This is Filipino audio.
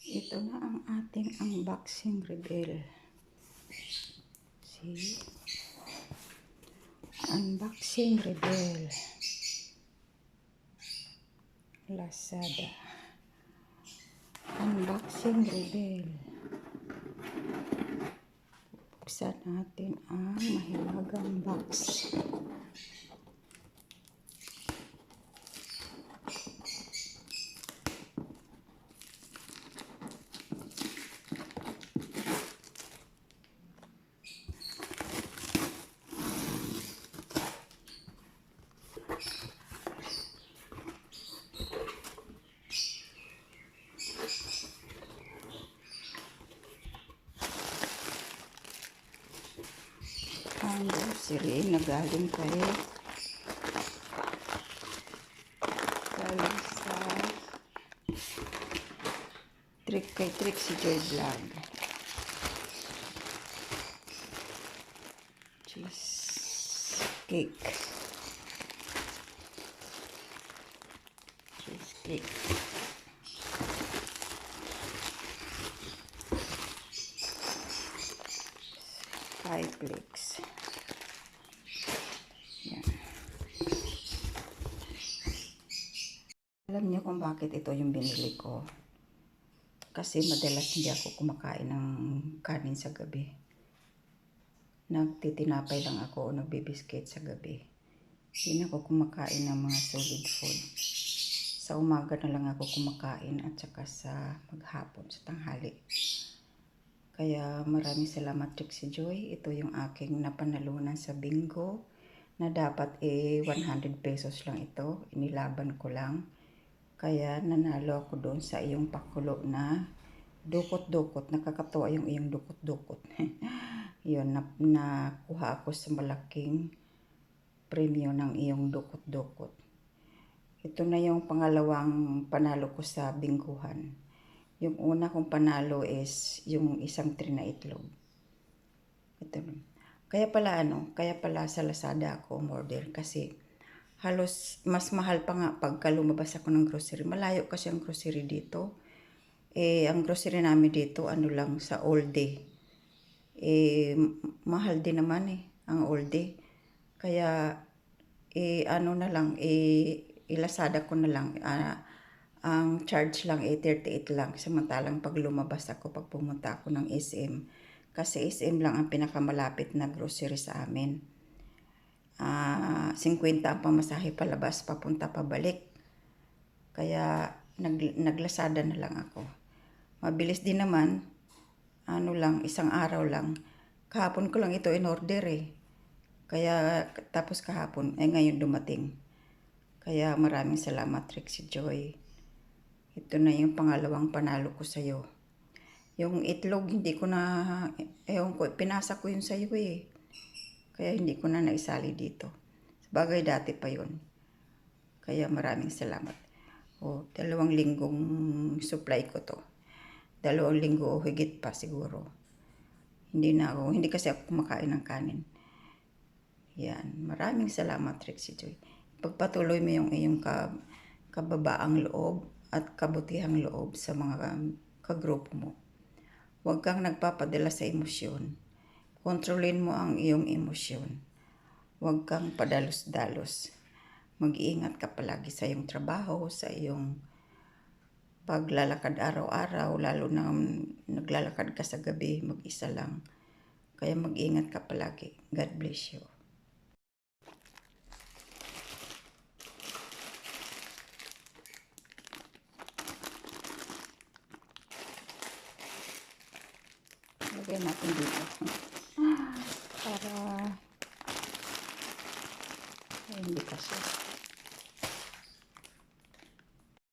Ito na ang ating unboxing reveal. See? Unboxing reveal. Lazada. Unboxing reveal. Buksan natin ang mahiwagang box. Ang grocery na galing kay galing trick kay trick si Joy Vlog. Cheese cake cheese cake five flakes yan alam niyo kung bakit ito yung binili ko kasi madalas hindi ako kumakain ng kanin sa gabi nagtitinapay lang ako o nagbibiskit sa gabi hindi ako kumakain ng mga solid food sa umaga na lang ako kumakain at saka sa maghapon sa tanghali kaya maraming salamat Trixie Joy. Ito yung aking napanalunan sa bingo na dapat eh 100 pesos lang ito. Inilaban ko lang. Kaya nanalo ako doon sa iyong pakulo na dukot-dukot. Nakakatawa yung iyong dukot-dukot. Yun, na, nakuha ako sa malaking premyo ng iyong dukot-dukot. Ito na yung pangalawang panalo ko sa bingguhan. Yung una kong panalo is yung isang tray na itlog. Ito. Kaya pala ano, kaya pala sa Lazada ako umorder kasi halos mas mahal pa nga pagka lumabas ako ng grocery. Malayo kasi ang grocery dito. Eh, ang grocery namin dito, ano lang, sa all. Eh, mahal din naman eh, ang all. Kaya, eh, ano na lang, eh, ilasada ko na lang, ah, ang charge lang ay 38 lang. Samantalang pag lumabas ako, pag pumunta ako ng SM, kasi SM lang ang pinakamalapit na grocery sa amin. Ah, 50 ang pamasahe palabas, papunta pabalik. Kaya nag, naglasada na lang ako. Mabilis din naman, ano lang, isang araw lang. Kahapon ko lang ito in order eh. Kaya tapos kahapon, eh ngayon dumating. Kaya maraming salamat Trixie Joy. Ito na yung pangalawang panalo ko sa'yo. Yung itlog, hindi ko na, ewan ko, pinasa ko yun sa'yo eh. Kaya hindi ko na naisali dito. Sabagay dati pa yun. Kaya maraming salamat. O, dalawang linggong supply ko to. Dalawang linggo o higit pa siguro. Hindi na ako, hindi kasi ako kumakain ng kanin. Yan. Maraming salamat, Trixie Joy. Pagpatuloy mo yung iyong ka, kababaang loob at kabutihang loob sa mga kagrupo mo. Huwag kang nagpapadala sa emosyon. Kontrolin mo ang iyong emosyon. Huwag kang padalos-dalos. Mag-iingat ka palagi sa iyong trabaho, sa iyong paglalakad araw-araw, lalo na naglalakad ka sa gabi, mag-isa lang. Kaya mag-ingat ka palagi. God bless you. Lagyan natin dito. Para hindi kasi.